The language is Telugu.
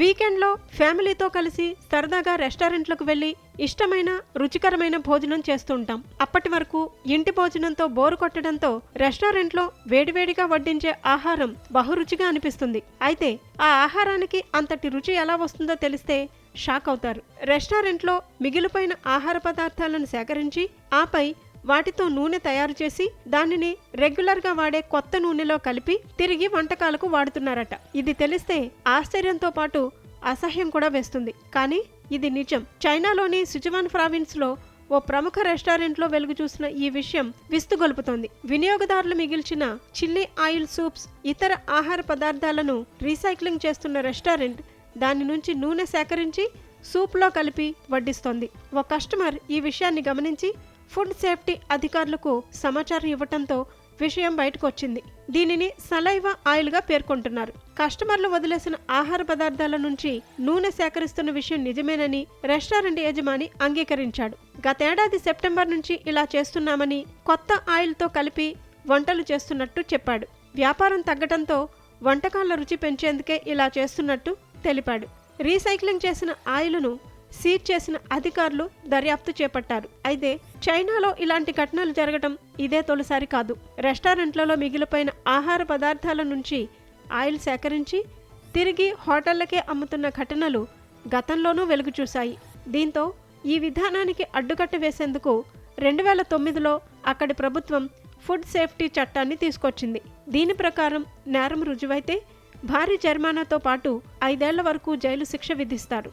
వీకెండ్లో ఫ్యామిలీతో కలిసి సరదాగా రెస్టారెంట్లకు వెళ్ళి ఇష్టమైన రుచికరమైన భోజనం చేస్తూ ఉంటాం. అప్పటి వరకు ఇంటి భోజనంతో బోరు కొట్టడంతో రెస్టారెంట్లో వేడివేడిగా వడ్డించే ఆహారం బహురుచిగా అనిపిస్తుంది. అయితే ఆ ఆహారానికి అంతటి రుచి ఎలా వస్తుందో తెలిస్తే షాక్ అవుతారు. రెస్టారెంట్లో మిగిలిపోయిన ఆహార పదార్థాలను సేకరించి ఆపై వాటితో నూనె తయారు చేసి దానిని రెగ్యులర్గా వాడే కొత్త నూనెలో కలిపి తిరిగి వంటకాలకు వాడుతున్నారట. ఇది తెలిస్తే ఆశ్చర్యంతో పాటు అసహ్యం కూడా వేస్తుంది. కానీ ఇది నిజం. చైనాలోని సిచువాన్ ప్రావిన్స్లో ఓ ప్రముఖ రెస్టారెంట్లో వెలుగు చూసిన ఈ విషయం విస్తుగొలుపుతోంది. వినియోగదారులు మిగిల్చిన చిల్లీ ఆయిల్ సూప్స్ ఇతర ఆహార పదార్థాలను రీసైక్లింగ్ చేస్తున్న రెస్టారెంట్ దాని నుంచి నూనె సేకరించి సూప్లో కలిపి వడ్డిస్తోంది. ఓ కస్టమర్ ఈ విషయాన్ని గమనించి ఫుడ్ సేఫ్టీ అధికారులకు సమాచారం ఇవ్వటంతో విషయం బయటకు వచ్చింది దీనిని సలైవా ఆయిల్గా పేర్కొంటున్నారు. కస్టమర్లు వదిలేసిన ఆహార పదార్థాల నుంచి నూనె సేకరిస్తున్న విషయం నిజమేనని రెస్టారెంట్ యజమాని అంగీకరించాడు. గతేడాది సెప్టెంబర్ నుంచి ఇలా చేస్తున్నామని కొత్త ఆయిల్తో కలిపి వంటలు చేస్తున్నట్టు చెప్పాడు. వ్యాపారం తగ్గటంతో వంటకాల రుచి పెంచేందుకే ఇలా చేస్తున్నట్టు తెలిపాడు. రీసైక్లింగ్ చేసిన ఆయిల్ను సీజ్ చేసిన అధికారులు దర్యాప్తు చేపట్టారు. అయితే చైనాలో ఇలాంటి ఘటనలు జరగడం ఇదే తొలిసారి కాదు. రెస్టారెంట్లలో మిగిలిపోయిన ఆహార పదార్థాల నుంచి ఆయిల్ సేకరించి తిరిగి హోటళ్ళకే అమ్ముతున్న ఘటనలు గతంలోనూ వెలుగు చూశాయి దీంతో ఈ విధానానికి అడ్డుకట్ట వేసేందుకు రెండు వేల తొమ్మిదిలో అక్కడి ప్రభుత్వం ఫుడ్ సేఫ్టీ చట్టాన్ని తీసుకొచ్చింది. దీని ప్రకారం నేరం రుజువైతే భారీ జరిమానాతో పాటు ఐదేళ్ళ వరకు జైలు శిక్ష విధిస్తారు.